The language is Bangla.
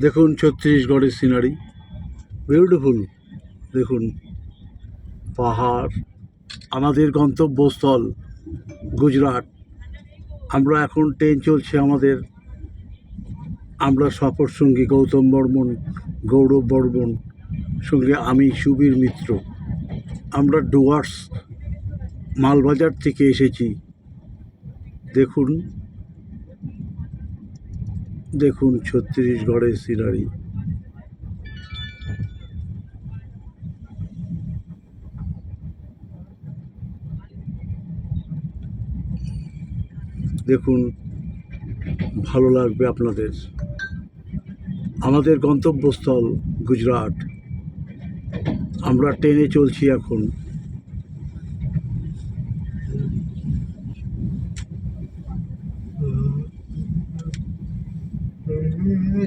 দেখুন ছত্তিশগড়ের সিনারি। বিউটিফুল দেখুন পাহাড়। আমাদের গন্তব্যস্থল গুজরাট। আমরা এখন ট্রেন চলছে আমাদের। আমরা সফর সঙ্গী গৌতম বর্মন, গৌরব বর্মন, সঙ্গে আমি সুবীর মিত্র। আমরা ডুয়ার্স মালবাজার থেকে এসেছি। দেখুন দেখুন ছত্তিশগড়ের সিনারি। দেখুন ভালো লাগবে আপনাদের। আমাদের গন্তব্যস্থল গুজরাট। আমরা ট্রেনে চলছি এখন। mumu